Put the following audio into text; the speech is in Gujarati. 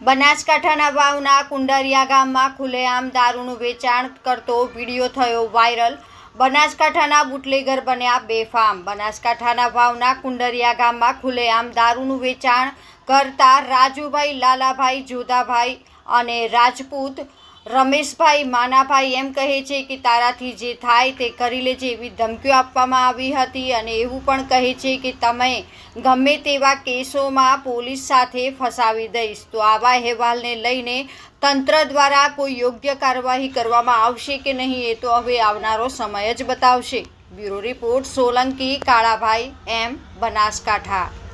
બનાસકાંઠાના વાવના કુંડરિયા ગામમાં ખુલ્લેઆમ દારૂનું વેચાણ કરતો વીડિયો થયો વાયરલ. બનાસકાંઠાના બુટલેગર બન્યા બેફામ. બનાસકાંઠાના વાવના કુંડરિયા ગામમાં ખુલ્લેઆમ દારૂનું વેચાણ કરતા રાજુભાઈ, લાલાભાઈ, જોધાભાઈ અને રાજપૂત રમેશભાઈ માનાભાઈ એમ કહે છે કે તારાથી જે થાય તે કરી લેજે એવી ધમકીઓ આપવામાં આવી હતી અને એવું પણ કહે છે કે તમે ગમે તેવા કેસોમાં પોલીસ સાથે ફસાવી દઈશ. તો આવા અહેવાલને લઈને તંત્ર દ્વારા કોઈ યોગ્ય કાર્યવાહી કરવામાં આવશે કે નહીં એ તો હવે આવનારો સમય જ બતાવશે. બ્યુરો રિપોર્ટ સોલંકી, કાળાભાઈ, એમ બનાસકાંઠા.